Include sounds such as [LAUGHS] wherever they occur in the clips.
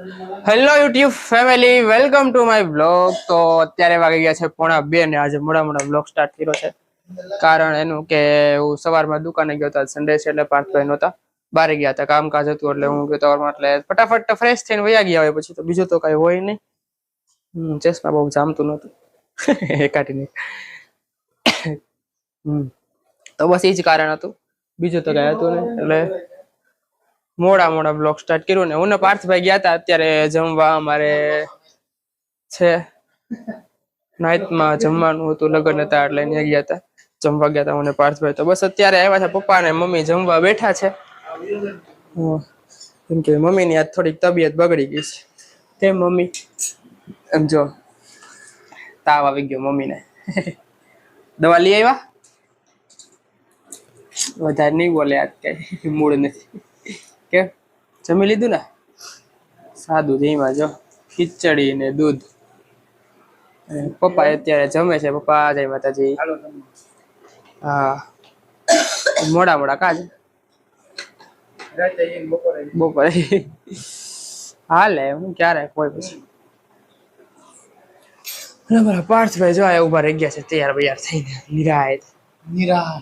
Hello YouTube family welcome to my blog તો અત્યારે વાગી ગયા છે પોણા બે ને આજે મોડા મોડા બ્લોગ સ્ટાર્ટ કર્યો છે. કારણ એનું કે હું સવારમાં દુકાને ગયો હતો સન્ડે છે એટલે પાર્થભાઈ નહોતા. બારે ગયા હતા, કામકાજ હતું એટલે હું ગયો સવારમાં એટલે ફટાફટ ફ્રેશ થઈને વયા ગયા હોય પછી તો બીજું તો કઈ હોય નહીં. ચશ્મા બહુ જામતું નહોતું. [LAUGHS] કાઢીને [COUGHS] તો બસ એ જ કારણ હતું. બીજું તો કઈ હતું નહીં. એટલે મોડા મોડા બ્લોગ સ્ટાર્ટ કર્યું ને હું ને પાર્થભાઈ ગયા હતા અત્યારે જમવા, અમારે છે. નાઇટમાં જમવાનું હતું, લગ્ન હતા એટલે ત્યાં ગયા હતા જમવા ગયા હતા હું ને પાર્થભાઈ. તો બસ અત્યારે આવ્યા છે પપ્પા ને મમ્મી જમવા બેઠા છે. કેમ કે મમ્મીની આજ થોડીક તબિયત બગડી ગઈ છે. તે મમ્મી. એમ જો, તાવ આવી ગયો મમ્મીને. દવા લઈ આવ્યા? વધારે નહીં બોલે આજ કઈ. મૂળ નથી. કે જમી લીધું ને? સાદું જઈમાં જો ખીચડી ને દૂધ. પપ્પા અત્યારે જમે છે પપ્પા જય માતાજી. હા. મોડા મોડા કાજ બપોરે હાલે હું ક્યારે? કોઈ પછી. અમારા પાર્થભાઈ જો ઊભા રહી ગયા છે તૈયાર બૈયાર થઈને નિરાય. નિરાહ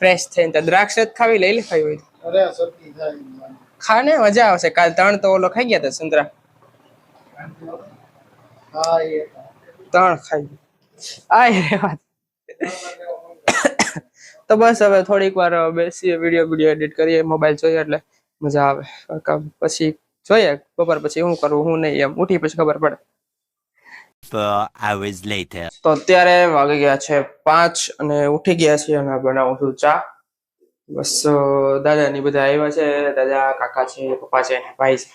ફ્રેશ થઈને દ્રાક્ષ જ ખાવી લઈ લે ખાવી હોય અરે સરખી થાય ખાને મજા આવશે. કાલ ત્રણ તો ઓલો ખાઈ ગયા હતા સંતરા ત્રણ ખાઈ આ રે વાત. તો બસ હવે થોડીક વાર બેસીએ વીડિયો વીડિયો એડિટ કરીએ મોબાઈલ જોઈએ એટલે મજા આવે. પછી જોઈએ બપોર પછી હું કરવું હું નહીં એમ. ઉઠી પછી ખબર પડે. તો અત્યારે વાગી ગયા છે પાંચ અને ઉઠી ગયા છે અને બનાવું છું ચા. બસ દાદા દાદાની બધા આવ્યા છે, દાદા, કાકા છે, પપ્પા છે ભાઈ છે.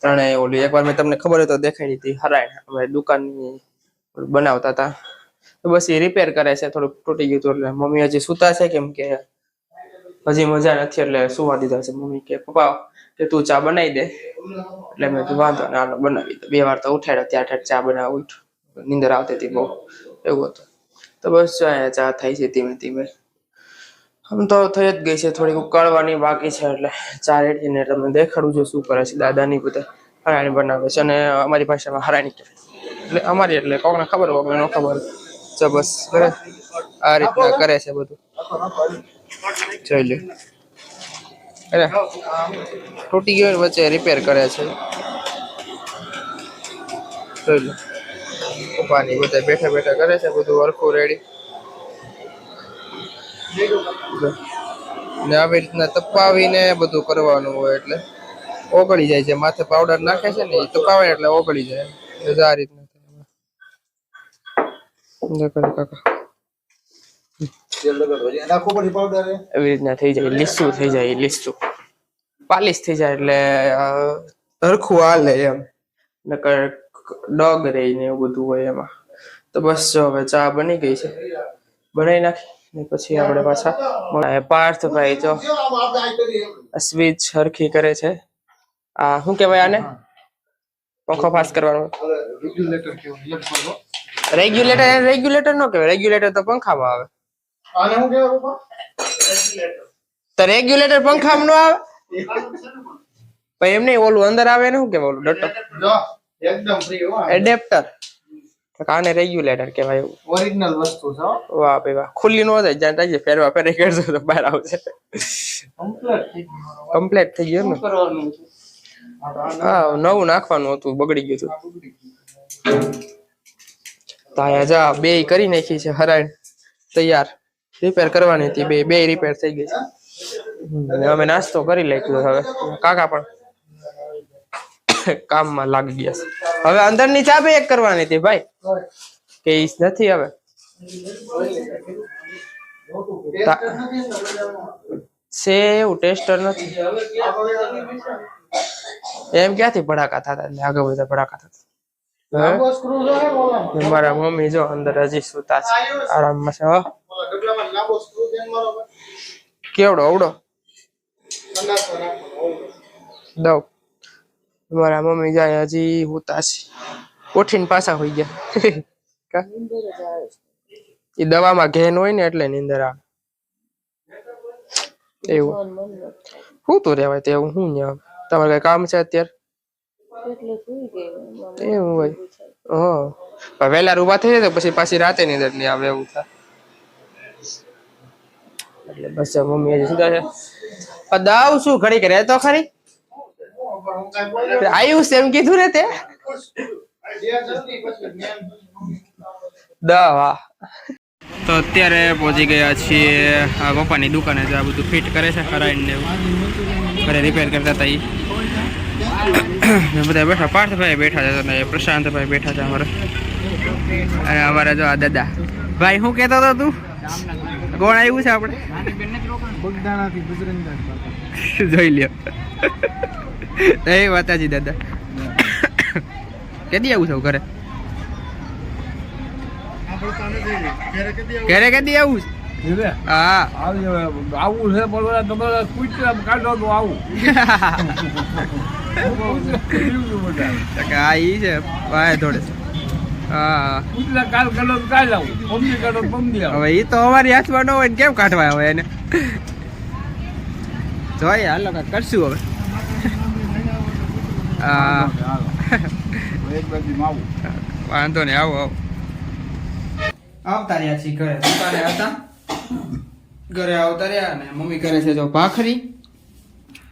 ત્રણેય ઓલી, એકવાર મેં તમને ખબર તો દેખાઈ હતી, હરાય. અમે દુકાનની બનાવતા હતા. તો બસ એ રિપેર કરે છે, થોડુંક તૂટી ગયું હતું, એટલે મમ્મી હજી સૂતા છે, કેમ કે હજી મજા નથી, એટલે સુવા દીધા છે. મમ્મી કે, પપ્પા, કે તું ચા બનાવી દે. એટલે મેં વાંધો ને આનો બનાવી બે વાર તો ઉઠાડ્યો, ત્યાં ઠેઠ ચા બનાવ ઉઠ નીંદર આવતી હતી બહુ. એવું હતું. તો બસ ચા થાય છે ધીમે ધીમે. આમ તો થઈ જ ગઈ છે થોડીક ઉકાળવાની બાકી છે એટલે ચા રેડી ને તમને દેખાડું છું શું કરે છે દાદાની બધા હરાણી બનાવે છે અને અમારી ભાષામાં હરાણી કહેવાય. એટલે અમારી એટલે કોકને ખબર હોય, કોકને ન ખબર હોય. બસ કરે આ રીતના કરે છે બધું. જોઈ લે અરે, તૂટી ગયો વચ્ચે રિપેર કરે છે. જોઈ લો પપ્પાની બધા બેઠા બેઠા કરે છે બધું વરખું રેડી ને આવી રીતના તપાવીને બધું કરવાનું હોય એટલે ઓગળી જાય છે. માથે પાવડર નાખે છે ને એ તપાવે એટલે ઓગળી જાય. એટલે આ રીતના થાય. દેખો કાકા. તેલ લગાડો છે નાખો પડી પાવડર એ એવી રીતના થઈ જાય લીસું થઈ જાય લીસું. પાલિશ થઈ જાય એટલે અ, હરખું હાલે એમ. નકર ડગ રહી ને એવું બધું હોય એમાં. તો બસ જો હવે ચા બની ગઈ છે. બનાવી નાખી. ને પછી આપણે પાછા. પાર્થભાઈ જો સ્વીચ હરખી કરે છે. આ શું કહેવાય આને? પંખો પાસ કરવાનો. રેગ્યુલેટર. રેગ્યુલેટર રેગ્યુલેટર નો કહેવાય. રેગ્યુલેટર તો પંખામાં આવે. આને શું કહેવાય પપ્પા? તો રેગ્યુલેટર પંખામાં નો આવે? [LAUGHS] પણ એમ નહીં ઓલું અંદર આવે ને શું કહેવાય ઓલું? ડટ્ટો એકદમ ફ્રી એડેપ્ટર આને રેગ્યુલેટર કહેવાય ઓરિજિનલ વસ્તુ છે વાહ ભાઈ વાહ. ખુલ્લી નો થાય જ્યાં થાય ફેરવા ફેરે કરજો તો બહાર આવશે. કમ્પ્લીટ થઈ ગયું કમ્પ્લીટ થઈ ગયું ને? હા નવું નાખવાનું હતું બગડી ગયું હતું. તાયા જા બે કરી નાખી છે હરાણ તૈયાર. રિપેર કરવાની હતી બે બે રિપેર થઈ ગઈ છે. અમે નાસ્તો કરી લખ્યો હવે. કાકા પણ કામમાં લાગી ગયા છે. હવે અંદરની ચા બે એક કરવાની હતી ભાઈ. કે નથી હવે. છે એવું ટેસ્ટર નથી. એમ ક્યાંથી ભડાકા થતા? એટલે આગળ બધા ભડાકા થતા. મારા મમ્મી જો અંદર હજી સુતા છે. આરામમાં છે. કેવડો અવડો. દઉં. મારા મમ્મી જાય હજી સુતા છે. ઉઠીને પાછા હોઈ ગયા. એ દવામાં ઘેન હોય ને એટલે નીંદર આવે. એવું. શું તો રેવાય તે હું ન્યા તમારે કઈ કામ છે અત્યારે? એવું હોય. હા. વહેલા ઊભા થઈ જાય તો પછી પાછી રાતે ની અંદર નહીં આવે એવું થાય. એટલે બસ મમ્મી હજી સુધા છે. દાવ શું ઘડી કરે તો ખરી? આવ્યું છે એમ કીધું ને તે? દવા તો અત્યારે પહોંચી ગયા છીએ આ પપ્પાની દુકાને જે આ બધું ફિટ કરે છે કરાઈને ને એવું. ઘરે રિપેર કરતા હતા એ બધા બેઠા પાર્થભાઈ બેઠા છે અને પ્રશાંતભાઈ બેઠા છે અમારે. અને અમારા જો આ દાદા. ભાઈ શું કહેતો હતો તું? કોણ આવ્યું છે આપણે? જોઈ લ્યો. એ વાતાજી દાદા. કેદી આવું છું ઘરે? ઘરે કેદી આવું? હા. આવું છે બોલવા તમારે કુતરા કાઢો તો આવું. [LAUGHS] હા ઈ છે ભાઈ થોડે હા. કુતરા કાલ કાઢો તો કાલ આવું. કાઢો તો હવે એ તો અમારી હાથમાં ન હોય ને કેમ કાઢવા આવે એને? જોઈએ હાલો કરશું હવે. હા. એક બાજુ આવું વાંધો નહીં, આવો આવો. આવતા રહ્યા છીએ ઘરે. દુકાને હતા. ઘરે આવતા રહ્યા અને મમ્મી કરે છે જો ભાખરી.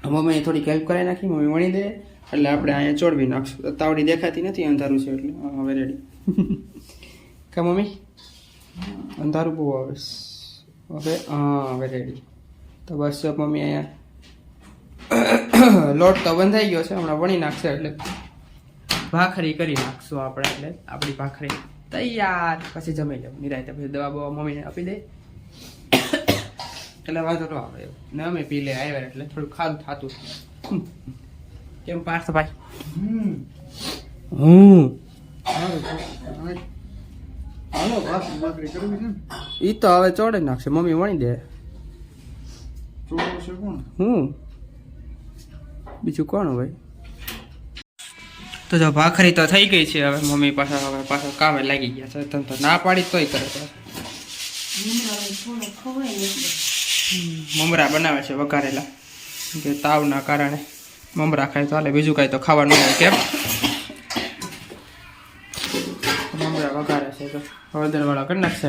મમ્મીએ થોડીક હેલ્પ કરાવી નાખી, મમ્મી વણી દે. એટલે આપણે અહીંયા ચોડવી નાખશું. તાવડી દેખાતી નથી, અંધારું છે એટલે. હવે રેડી [LAUGHS] કા મમ્મી? અંધારું બહુ આવે. હવે, હા, હવે રેડી તો બસ મમ્મી અહીંયા [COUGHS] લોટ તો બંધાઈ ગયો છે, હમણાં વણી નાખશે એટલે. ભાખરી કરી નાખશું આપણે એટલે આપણી ભાખરી તૈયાર. પછી જમી લેવું. નિરાયતે પછી દવા બવા મમ્મીને આપી દે. એટલે વાંધો ન આવે ને અમે પી લે આવ્યા એટલે થોડું ખાધું થતું. હમ. કેમ પાર્થભાઈ હું ઈ તો હવે ચોડે નાખશે. મમ્મી વણી દે. હું બીજું કોણ ભાઈ તો જો ભાખરી તો થઈ ગઈ છે, હવે મમ્મી પાસે હવે પાછા કામે લાગી ગયા છે તમે તો ના પાડી તોય કરે મમરા બનાવે છે વઘારેલા કે તાવના કારણે મમરા ખાય તો હાલે, બીજું કાંઈ તો ખાવાનું હોય કેમ? મમરા વઘારે છે તો હળદર વાળા કરી નાખશે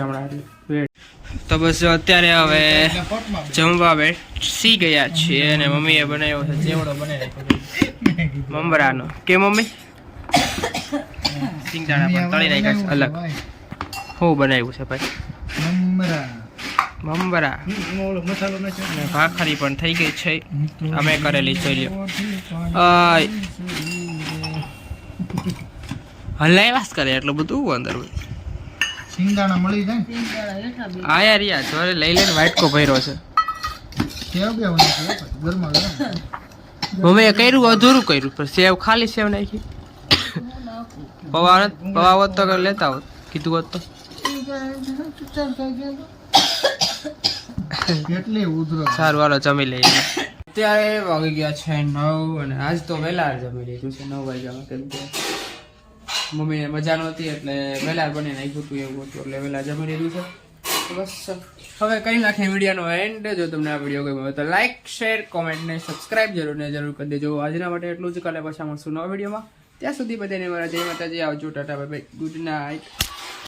તો બસ અત્યારે હવે જમવા બેસી ગયા છીએ અને મમ્મીએ બનાવ્યો છે ચેવડો બનાવી મમરાનો. કે મમ્મી? સિંગદાણા પણ તળી નાખ્યા છે. અલગ. શું બનાવ્યું છે ભાઈ? મમરા. મમરા. ઓલો મસાલો નાખ્યો. અને ભાખરી પણ થઈ ગઈ છે. અમે કરેલી જોઈ લ્યો. હલાવ્યા જ કરે એટલું બધું અંદર સિંગદાણા મળી જાય આ યાર યાર જોરે લઈ લઈને વાટકો ભર્યો છે. મમ્મીએ કર્યું અધૂરું કર્યું પણ સેવ ખાલી સેવ નાખી પવા નત- પવા હોત તો લેતા હોત. કીધું હોત તો. કેટલી ઉધરો સારું વાળો જમી લઈએ. અત્યારે વાગી ગયા છે નવ અને આજ તો વહેલા જમી લીધું છે નવ વાગ્યા કેમ કે મમ્મીને મજા નહોતી એટલે વહેલા બની નાખ્યું હતું એવું હતું એટલે વહેલા જમી લીધું છે. બસ હવે કરી નાખીએ વિડીયોનો એન્ડ જો તમને આ વીડિયો ગમ્યો તો લાઈક શેર કોમેન્ટ ને સબસ્ક્રાઇબ જરૂર ને જરૂર કરી દેજો. આજના માટે એટલું જ. કાલે પાછા મળશું નવા વિડીયોમાં. ત્યાં સુધી બધાને મારા જય માતાજી આવજો tata bye bye good night